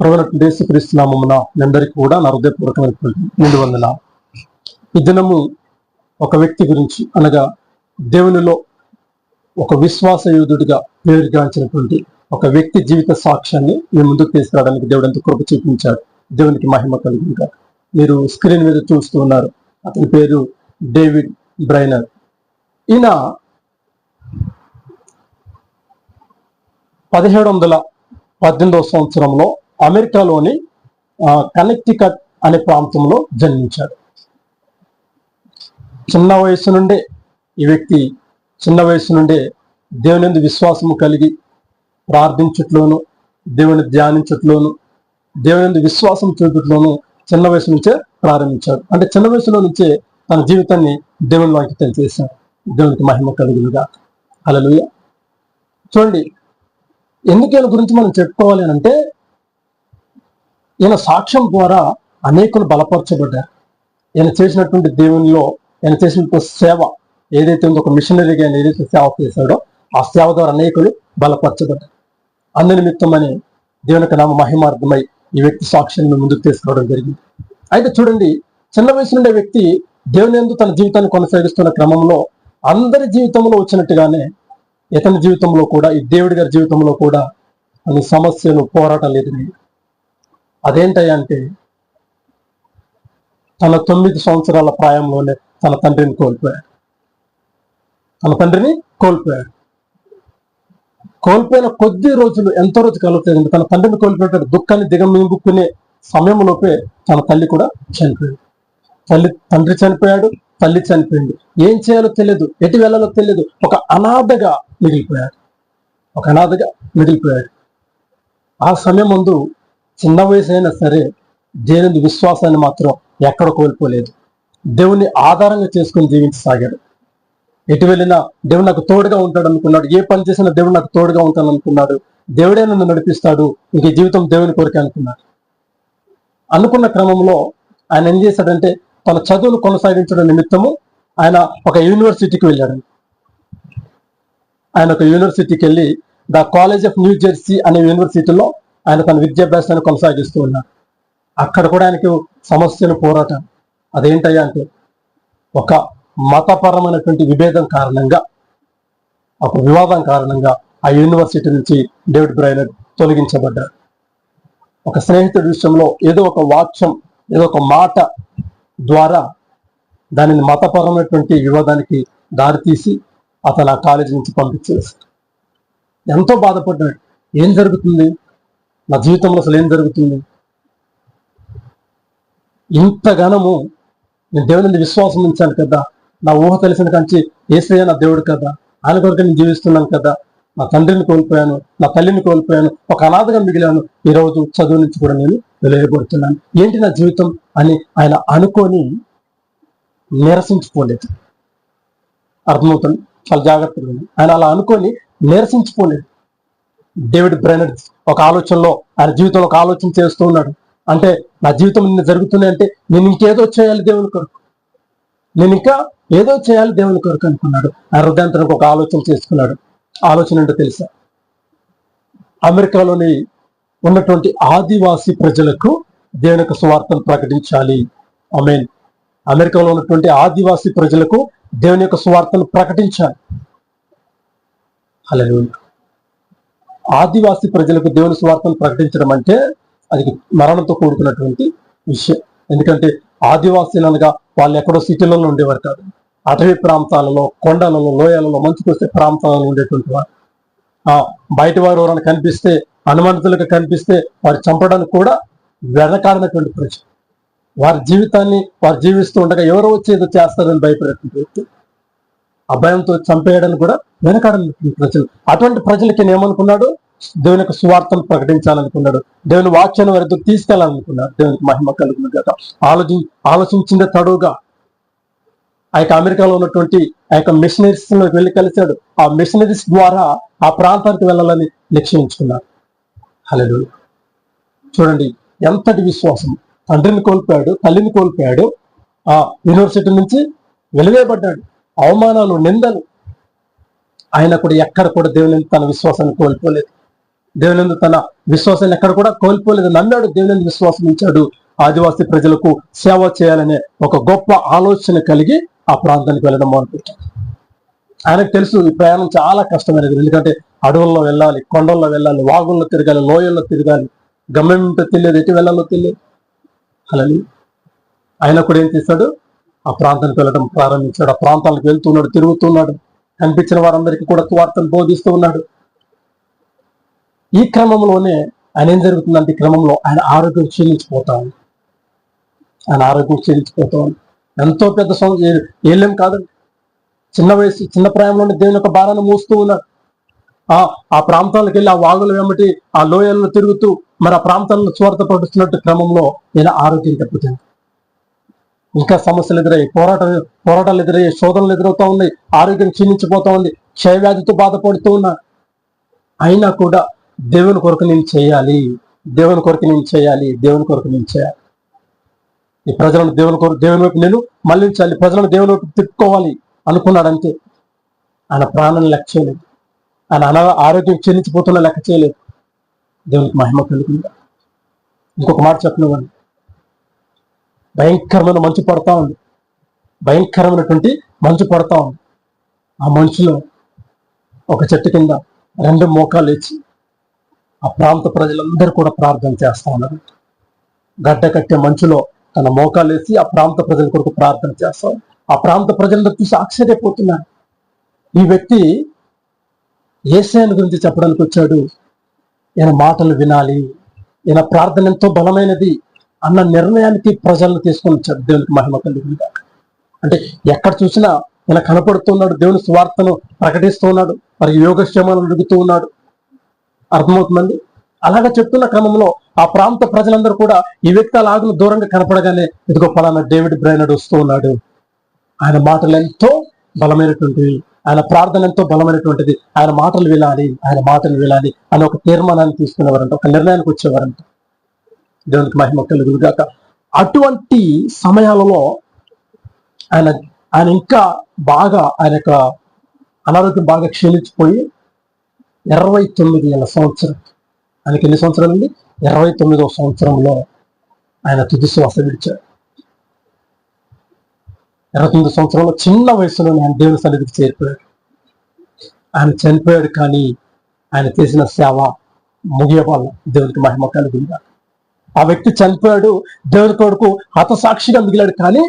ప్రభుత్వ యేసుక్రీస్తునామమున మీ అందరికీ కూడా నా హృదయపూర్వకమైనటువంటి నిండు వందన ఈ దినము ఒక వ్యక్తి గురించి అనగా దేవునిలో ఒక విశ్వాస యోధుడిగా పేరుగాంచినటువంటి ఒక వ్యక్తి జీవిత సాక్ష్యాన్ని మీ ముందుకు తీసుకురావడానికి దేవుడు ఎంత కృప చూపించాడు. దేవునికి మహిమ కలుగుగా మీరు స్క్రీన్ మీద చూస్తూ ఉన్నారు. అతని పేరు డేవిడ్ బ్రైనర్. ఈయన పదిహేడు వందల పద్దెనిమిదవ సంవత్సరంలో అమెరికాలోని కనెక్టికట్ అనే ప్రాంతంలో జన్మించాడు. చిన్న వయసు నుండే ఈ వ్యక్తి చిన్న వయసు నుండే దేవుని విశ్వాసము కలిగి ప్రార్థించుట్లోను దేవుని ధ్యానించుట్లోను దేవుని విశ్వాసం చూపట్లోను చిన్న వయసు నుంచే ప్రారంభించాడు. అంటే చిన్న వయసులో నుంచే తన జీవితాన్ని దేవుని అంకితం చేశాడు దేవునికి మహిమ కలుగునుగా అలలుయ చూడండి ఎందుకైనా గురించి మనం చెప్పుకోవాలి అని అంటే ఈయన సాక్ష్యం ద్వారా అనేకులు బలపరచబడ్డారు. ఈయన చేసినటువంటి దేవునిలో ఈయన చేసినటువంటి సేవ ఏదైతే ఉందో ఒక మిషనరీగా ఆయన ఏదైతే సేవ చేశాడో ఆ సేవ ద్వారా అనేకులు బలపరచబడ్డారు. అందునిమిత్తమని దేవుని యొక్క నామ మహిమార్థమై ఈ వ్యక్తి సాక్ష్యాన్ని ముందుకు తీసుకురావడం జరిగింది. అయితే చూడండి చిన్న వయసు నుండే వ్యక్తి దేవుని ఎందు తన జీవితాన్ని కొనసాగిస్తున్న క్రమంలో అందరి జీవితంలో వచ్చినట్టుగానే ఇతని జీవితంలో కూడా ఈ దేవుడి గారి జీవితంలో కూడా కొన్ని సమస్యలు పోరాటాలు ఎదురయ్యాయి. అదేంటంటే అంటే తన తొమ్మిది సంవత్సరాల ప్రాయంలోనే తన తండ్రిని కోల్పోయాడు. తన తండ్రిని కోల్పోయాడు. కోల్పోయిన కొద్ది రోజులు ఎంతో రోజు కలుగుతుంది తన తండ్రిని కోల్పోయాడు దుఃఖాన్ని దిగమింగుకునే సమయంలోపే తన తల్లి కూడా చనిపోయింది. తల్లి తండ్రి చనిపోయాడు తల్లి చనిపోయింది. ఏం చేయాలో తెలియదు ఎటు వెళ్ళాలో తెలియదు. ఒక అనాథగా మిగిలిపోయాడు. ఒక అనాథగా మిగిలిపోయాడు. ఆ సమయం ముందు చిన్న వయసు అయినా సరే దేవుని విశ్వాసాన్ని మాత్రం ఎక్కడ కోల్పోలేదు. దేవుని ఆధారంగా చేసుకుని జీవించసాగాడు. ఎటు వెళ్ళినా దేవుడు నాకు తోడుగా ఉంటాడు అనుకున్నాడు ఏ పని చేసినా దేవుడు నాకు తోడుగా ఉంటాను అనుకున్నాడు దేవుడే నన్ను నడిపిస్తాడు. ఇంక జీవితం దేవుని కోరిక అనుకున్నాడు. అనుకున్న క్రమంలో ఆయన ఏం చేశాడంటే తన చదువును కొనసాగించడం నిమిత్తము ఆయన ఒక యూనివర్సిటీకి వెళ్ళాడు. ఆయన ఒక యూనివర్సిటీకి వెళ్ళి the college of New Jersey అనే యూనివర్సిటీలో ఆయన తన విద్యాభ్యాసాన్ని కొనసాగిస్తూ ఉన్నాడు అక్కడ కూడా ఆయనకి సమస్యను పోరాటం. అదేంటయ్యా అంటే ఒక మతపరమైనటువంటి విభేదం కారణంగా ఒక వివాదం కారణంగా ఆ యూనివర్సిటీ నుంచి డేవిడ్ బ్రైనర్ తొలగించబడ్డాడు ఒక స్నేహితుడి విషయంలో ఏదో ఒక వాక్యం ఏదో ఒక మాట ద్వారా దానిని మతపరమైనటువంటి వివాదానికి దారితీసి అతను ఆ కాలేజీ నుంచి పంపించేశాడు ఎంతో బాధపడ్డాడు. ఏం జరుగుతుంది? నా జీవితంలో అసలు ఏం జరుగుతుంది? ఇంతగానము నేను దేవుని మీద విశ్వాసం ఉంచాను కదా. నా ఊహ తెలిసిన కంచి ఏసయ్య నా దేవుడు కదా. ఆయన కొరకు నేను జీవిస్తున్నాను కదా. నా తండ్రిని కోల్పోయాను నా తల్లిని కోల్పోయాను ఒక అనాథగా మిగిలాను. ఈ రోజు చదువు నుంచి కూడా నేను వెలువబడుతున్నాను ఏంటి నా జీవితం అని ఆయన అనుకొని నిరసించుకోలేదు అర్థమవుతుంది? చాలా జాగ్రత్తగా ఉంది. ఆయన అలా అనుకొని నిరసించుకోలేదు డేవిడ్ బ్రెనర్ ఒక ఆలోచనలో ఆయన జీవితంలో ఒక ఆలోచన చేస్తూ ఉన్నాడు. అంటే నా జీవితం నిన్న జరుగుతుంది అంటే నేను ఇంకేదో చేయాలి దేవుని కొరకు. నేను ఇంకా ఏదో చేయాలి దేవుని కొరకు అనుకున్నాడు. ఆ హృదయంతరకు ఒక ఆలోచన చేసుకున్నాడు. ఆలోచన ఏంటో తెలుసా? అమెరికాలోని ఉన్నటువంటి ఆదివాసీ ప్రజలకు దేవుని యొక్క సువార్తను ప్రకటించాలి. మీన్ అమెరికాలో ఉన్నటువంటి ఆదివాసీ ప్రజలకు దేవుని యొక్క సువార్తను ప్రకటించాలి. అలా ఆదివాసి ప్రజలకు దేవుని స్వార్థను ప్రకటించడం అంటే అది మరణంతో కూడుకున్నటువంటి విషయం. ఎందుకంటే ఆదివాసీలు అనగా వాళ్ళు ఎక్కడో సిటీలలో ఉండేవారు కాదు. అటవీ ప్రాంతాలలో కొండలలో లోయలలో మంచుకు ప్రాంతాలలో ఉండేటువంటి వారు. ఆ బయట వారు ఎవరైనా కనిపిస్తే అనుమానితులకు కనిపిస్తే వారు చంపడానికి కూడా వెనకాడినటువంటి ప్రజలు. వారి జీవితాన్ని వారు జీవిస్తూ ఉండగా ఎవరో వచ్చి ఏదో చేస్తారని భయపడేటువంటి వ్యక్తి అభయంతో చంపేయడానికి కూడా వెనకాడనటువంటి ప్రజలు. అటువంటి ప్రజలకి ఏమనుకున్నాడు? దేవుని యొక్క సువార్తను ప్రకటించాలనుకున్నాడు. దేవుని వాక్యాన్ని వారి తీసుకెళ్ళాలనుకున్నాడు. దేవునికి మహిమ కలుగును కదా ఆలోచి ఆలోచించిందే తడుగా ఆ యొక్క అమెరికాలో ఉన్నటువంటి ఆ యొక్క మిషనరీస్ వెళ్ళి కలిశాడు. ఆ మిషనరీస్ ద్వారా ఆ ప్రాంతానికి వెళ్ళాలని నిశ్చయించుకున్నాడు హలో చూడండి ఎంతటి విశ్వాసం. తండ్రిని కోల్పోయాడు తల్లిని కోల్పోయాడు. ఆ యూనివర్సిటీ నుంచి వెలివేయబడ్డాడు. అవమానాలు నిందలు. ఆయన కూడా ఎక్కడ కూడా దేవుని తన విశ్వాసాన్ని కోల్పోలేదు. దేవుని తన విశ్వాసాన్ని ఎక్కడ కూడా కోల్పోలేదు. నమ్మాడు దేవుని విశ్వాసం ఇచ్చాడు ఆదివాసీ ప్రజలకు సేవ చేయాలనే ఒక గొప్ప ఆలోచన కలిగి ఆ ప్రాంతానికి వెళ్ళడం మొదలుపెట్టాడు. ఆయనకు తెలుసు ఈ ప్రయాణం చాలా కష్టమైనది. ఎందుకంటే అడవుల్లో వెళ్ళాలి కొండల్లో వెళ్ళాలి వాగుల్లో తిరగాలి లోయల్లో తిరగాలి. గమ్యం తెలియదు ఎటు వెళ్ళాలో తెలియదు. అలా ఆయన కూడా ఏం చేశాడు? ఆ ప్రాంతానికి వెళ్ళడం ప్రారంభించాడు. ఆ ప్రాంతాలకు వెళ్తున్నాడు తిరుగుతున్నాడు కనిపించిన వారందరికీ కూడా వార్తను బోధిస్తూ ఉన్నాడు. ఈ క్రమంలోనే ఆయన ఏం జరుగుతుందంటే క్రమంలో ఆయన ఆరోగ్యం క్షీణించిపోతా ఉంది. ఆయన ఆరోగ్యం క్షీణించిపోతా ఉంది. ఎంతో పెద్ద సం- ఏ- ఏళ్ళేం చిన్న వయసు చిన్న ప్రాయంలోనే దేవుని యొక్క భారాన్ని మోస్తూ ఉన్నాడు. ఆ ఆ ప్రాంతాలకు వెళ్ళి ఆ వాగులు వెంబటి ఆ లోయల్లో తిరుగుతూ మరి ఆ ప్రాంతాలను స్వార్థపడుతున్నట్టు క్రమంలో ఈయన ఆరోగ్యం దెబ్బతింది ఇంకా సమస్యలు ఎదురయ్యాయి. పోరాట పోరాటాలు ఎదురయ్యాయి. శోధనలు ఎదురవుతా ఉన్నాయి. ఆరోగ్యం క్షీణించిపోతా ఉంది. క్షయవ్యాధితో బాధపడుతూ ఉన్నా అయినా కూడా దేవుని కొరకు నేను చేయాలి. దేవుని కొరకు నేను చేయాలి. దేవుని కొరకు నేను చేయాలి. ఈ ప్రజలను దేవుని కొరకు దేవుని వైపు నేను మళ్ళించాలి ప్రజలను దేవుని వైపు తిప్పుకోవాలి అనుకున్నాడంటే ఆయన ప్రాణం లెక్క చేయలేదు. ఆయన అన ఆరోగ్యం క్షీణించిపోతున్న లెక్క చేయలేదు. దేవునికి మహిమ కలుగుతుంది ఇంకొక మాట చెప్పనివ్వండి. భయంకరమైన మంచు పడతా ఉంది. భయంకరమైనటువంటి మంచు పడతా ఉంది. ఆ మంచులో ఒక చెట్టు కింద రెండు మోకాలు ఇచ్చి ఆ ప్రాంత ప్రజలందరూ కూడా ప్రార్థన చేస్తా ఉన్నారు. గడ్డ కట్టే మంచులో తన మోకాలు వేసి ఆ ప్రాంత ప్రజల కొరకు ప్రార్థన చేస్తాం ఆ ప్రాంత ప్రజలందరూ చూసి ఆశ్చర్యపోతున్నారు. ఈ వ్యక్తి ఏసైన గురించి చెప్పడానికి వచ్చాడు. ఈయన మాటలు వినాలి. ఈయన ప్రార్థన ఎంతో బలమైనది. అన్న నిర్ణయానికి ప్రజలను తీసుకొని వచ్చారు దేవునికి మహిమ కలిగింది అంటే ఎక్కడ చూసినా ఇలా కనపడుతున్నాడు దేవుని స్వార్థను ప్రకటిస్తూ ఉన్నాడు మరి యోగక్షేమాలను అడుగుతూ ఉన్నాడు అర్థమవుతుందండి? అలాగా చెప్తున్న క్రమంలో ఆ ప్రాంత ప్రజలందరూ కూడా ఈ వ్యక్తి అలాగున దూరంగా కనపడగానే ఇదిగో పలానా డేవిడ్ బ్రైనడ్ వస్తూ ఉన్నాడు. ఆయన మాటలు ఎంతో బలమైనటువంటివి ఆయన ప్రార్థన ఎంతో బలమైనటువంటిది. ఆయన మాటలు వినాలి ఆయన మాటలు వినాలి అని ఒక తీర్మానాన్ని తీసుకునేవారంట ఒక నిర్ణయానికి వచ్చేవారంట. దేవునికి మహిమ కలుగుగాక అటువంటి సమయాలలో ఆయన ఆయన ఇంకా బాగా ఆయన యొక్క అనారోగ్యం బాగా క్షీణించిపోయి ఇరవై తొమ్మిది ఏళ్ళ సంవత్సరం ఆయనకి ఎన్ని సంవత్సరాలు అండి ఇరవై తొమ్మిదవ సంవత్సరంలో ఆయన తుది శ్వాస ఇరవై తొమ్మిది సంవత్సరంలో చిన్న వయసులో ఆయన దేవుని సన్నిధికి చేరిపోయాడు. ఆయన చనిపోయాడు కానీ ఆయన చేసిన సేవ ముగియవాళ్ళ దేవునికి మహిమ కలిగిందా ఆ వ్యక్తి చనిపోయాడు దేవుని కొడుకు హతసాక్షిగా మిగిలాడు కానీ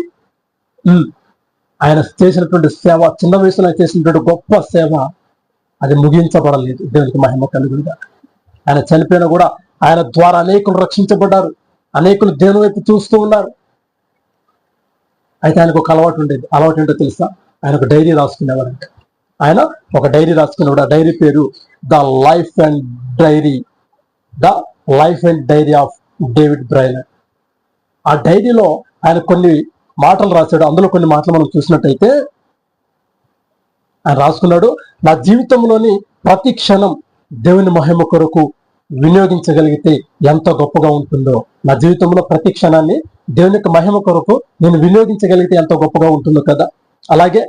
ఆయన చేసినటువంటి సేవ చిన్న వయసులో ఆయన చేసినటువంటి గొప్ప సేవ అది ముగించబడలేదు. దేవునికి మహిమ కలుగుగా ఆయన చనిపోయినా కూడా ఆయన ద్వారా అనేకులు రక్షించబడ్డారు. అనేకులు దేవుని వైపు చూస్తూ ఉన్నారు. అయితే ఆయనకు ఒక అలవాటు ఉండేది. అలవాటు ఏంటో తెలుసా? ఆయన ఒక డైరీ రాసుకునేవాడంట. ఆయన ఒక డైరీ రాసుకునేవాడు. ఆ డైరీ పేరు the life and diary. The life and diary of David Brailer ఆ డైరీలో ఆయన కొన్ని మాటలు రాశాడు. అందులో కొన్ని మాటలు మనం చూసినట్టయితే ఆయన రాసుకున్నాడు నా జీవితంలోని ప్రతి క్షణం దేవుని మహిమ కొరకు వినియోగించగలిగితే ఎంత గొప్పగా ఉంటుందో. నా జీవితంలో ప్రతి క్షణాన్ని దేవుని యొక్క మహిమ కొరకు నేను వినియోగించగలిగితే ఎంత గొప్పగా ఉంటుందో కదా. అలాగే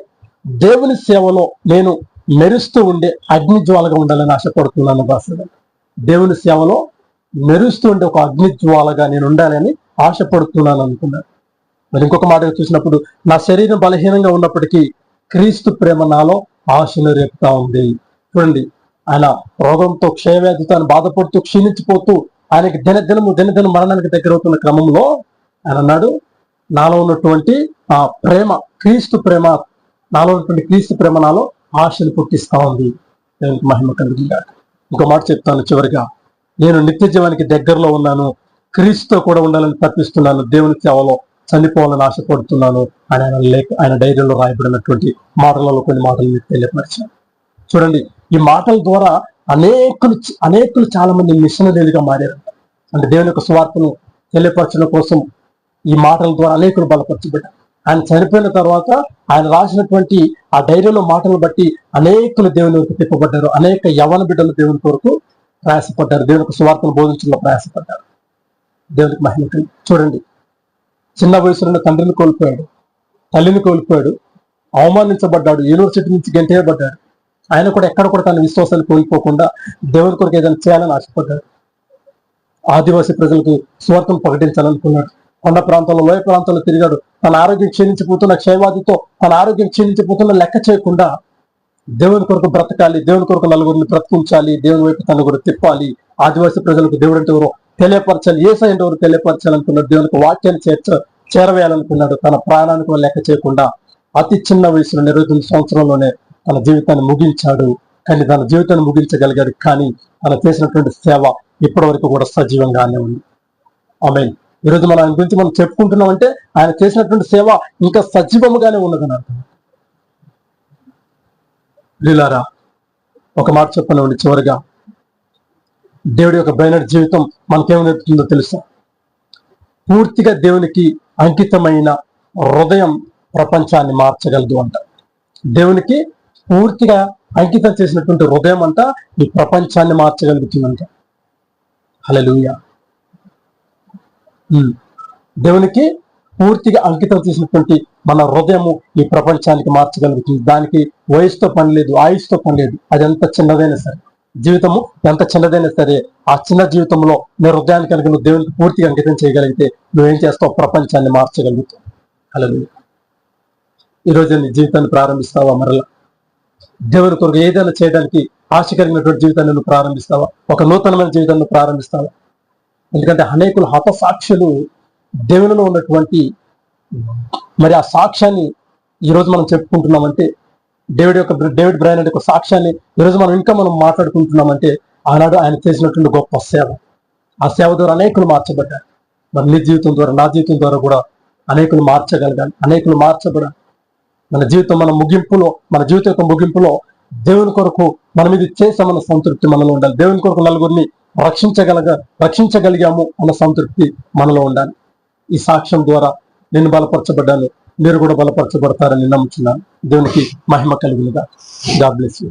దేవుని సేవలో నేను మెరుస్తూ ఉండే అగ్ని జ్వాలగా ఉండాలని ఆశపడుతున్నాను భాష దేవుని సేవలో మెరుస్తూ ఉండే ఒక అగ్ని జ్వాలగా నేను ఉండాలని ఆశపడుతున్నాను అనుకున్నాను మరి ఇంకొక మాట చూసినప్పుడు నా శరీరం బలహీనంగా ఉన్నప్పటికీ క్రీస్తు ప్రేమ నాలో ఆశను రేపుతా ఉంది. చూడండి ఆయన రోగంతో క్షయవ్యాధితో ఆయన బాధపడుతూ క్షీణించిపోతూ ఆయనకి దినదినము దినదిన మరణానికి దగ్గర అవుతున్న క్రమంలో ఆయన అన్నాడు నాలో ఉన్నటువంటి ఆ ప్రేమ క్రీస్తు ప్రేమ నాలో ఉన్నటువంటి క్రీస్తు ప్రేమ నాలో ఆశను పుట్టిస్తా ఉంది. మహిమ కలిగిందా ఇంకో మాట చెప్తాను చివరిగా. నేను నిత్య జీవానికి దగ్గరలో ఉన్నాను. క్రీస్తుతో కూడా ఉండాలని తప్పిస్తున్నాను. దేవుని సేవలో చనిపోవాలని ఆశపడుతున్నాను అని ఆయన లేఖ ఆయన డైరీలో రాయబడినటువంటి మాటలలో కొన్ని మాటలు మీకు తెలియపరిచాను. చూడండి ఈ మాటల ద్వారా అనేకులు అనేకులు చాలా మంది మిషనరీలుగా మారారు. అంటే దేవుని యొక్క స్వార్థను తెలియపరచడం కోసం ఈ మాటల ద్వారా అనేకులు బలపరచబడ్డారు. ఆయన చనిపోయిన తర్వాత ఆయన రాసినటువంటి ఆ డైరీలో మాటలు బట్టి అనేకులు దేవుని వరకు తిప్పబడ్డారు. అనేక యవన బిడ్డలు దేవుని కొరకు ప్రయాసపడ్డారు. దేవునికి యొక్క బోధించడంలో ప్రయాసపడ్డారు. దేవునికి మహిమ చూడండి. చిన్న వయసులోనే తండ్రిని కోల్పోయాడు. తల్లిని కోల్పోయాడు. అవమానించబడ్డాడు. యూనివర్సిటీ నుంచి గెంటేయబడ్డాడు. ఆయన కూడా ఎక్కడ కూడా తన విశ్వాసాన్ని కోల్పోకుండా దేవుని కొరకు ఏదైనా చేయాలని ఆశపడ్డాడు. ఆదివాసీ ప్రజలకు స్వార్థం ప్రకటించాలనుకున్నాడు. కొండ ప్రాంతంలో లోయ ప్రాంతంలో తిరిగాడు. తన ఆరోగ్యం క్షీణించిపోతున్న క్షయవాదితో తన ఆరోగ్యం క్షీణించిపోతున్న లెక్క చేయకుండా దేవుని కొరకు బ్రతకాలి దేవుని కొరకు నలుగురిని బ్రతికించాలి దేవుని వైపు తన కొరకు తిప్పాలి. ఆదివాసీ ప్రజలకు దేవుడు అంటే ఎవరు తెలియపరచాలి ఏ సైన్ ఎవరు తెలియపరచాలనుకున్నాడు దేవునికి వాక్యాన్ని చేర్చ చేరవేయాలనుకున్నాడు. తన ప్రాణానికి లెక్క చేయకుండా అతి చిన్న వయసులో ఇరవై తొమ్మిది సంవత్సరంలోనే తన జీవితాన్ని ముగించాడు. కానీ తన జీవితాన్ని ముగించగలిగాడు. కానీ తన చేసినటువంటి సేవ ఇప్పటి వరకు కూడా సజీవంగానే ఉంది. ఆమె ఈరోజు మనం ఆయన గురించి మనం చెప్పుకుంటున్నాం అంటే ఆయన చేసినటువంటి సేవ ఇంకా సజీవముగానే ఉన్నదని అర్థం లీలారా ఒక మాట చెప్పనివ్వండి చివరిగా. దేవుడి యొక్క బైనర్ జీవితం మనకేమి నేర్పుతుందో తెలుసా? పూర్తిగా దేవునికి అంకితమైన హృదయం ప్రపంచాన్ని మార్చగలదు అంట. దేవునికి పూర్తిగా అంకితం చేసినటువంటి హృదయం అంట ఈ ప్రపంచాన్ని మార్చగలుగుతుందంట. హల్లెలూయా. దేవునికి పూర్తిగా అంకితం చేసినటువంటి మన హృదయము ఈ ప్రపంచానికి మార్చగలుగుతుంది. దానికి వయసుతో పని లేదు ఆయుష్తో పని లేదు. అది ఎంత చిన్నదైనా సరే. జీవితము ఎంత చిన్నదైనా సరే ఆ చిన్న జీవితంలో నీ హృదయాన్ని కలిగి నువ్వు దేవునికి పూర్తిగా అంకితం చేయగలిగితే నువ్వేం చేస్తావు? ప్రపంచాన్ని మార్చగలుగుతావు. హల్లెలూయా ఈరోజు నీ జీవితాన్ని ప్రారంభిస్తావా మరలా? దేవుని కొరకు ఏదైనా చేయడానికి ఆశ కలిగినటువంటి జీవితాన్ని నువ్వు ప్రారంభిస్తావా? ఒక నూతనమైన జీవితాన్ని ప్రారంభిస్తావా? ఎందుకంటే అనేకులు హతసాక్షులు దేవునిలో ఉన్నటువంటి మరి ఆ సాక్ష్యాన్ని ఈరోజు మనం చెప్పుకుంటున్నామంటే డేవిడ్ యొక్క డేవిడ్ బ్రైన్ అనే ఒక సాక్ష్యాన్ని ఈరోజు మనం ఇంకా మనం మాట్లాడుకుంటున్నామంటే ఆనాడు ఆయన చేసినటువంటి గొప్ప సేవ. ఆ సేవ ద్వారా అనేకులు మార్చబడ్డారు. మరి నీ జీవితం ద్వారా నా జీవితం ద్వారా కూడా అనేకులు మార్చగలగాలి అనేకులు మార్చబడాలి మన జీవితం మన ముగింపులో మన జీవితం యొక్క ముగింపులో దేవుని కొరకు మనం ఇది చేసామన్న సంతృప్తి మనలో ఉండాలి. దేవుని కొరకు నలుగురిని రక్షించగలగా రక్షించగలిగాము అన్న సంతృప్తి మనలో ఉండాలి. ఈ సాక్ష్యం ద్వారా నేను బలపరచబడ్డాను. మీరు కూడా బలపరచబడతారని నమ్ముచున్నాను. దేవునికి మహిమ కలిగినగా. God bless you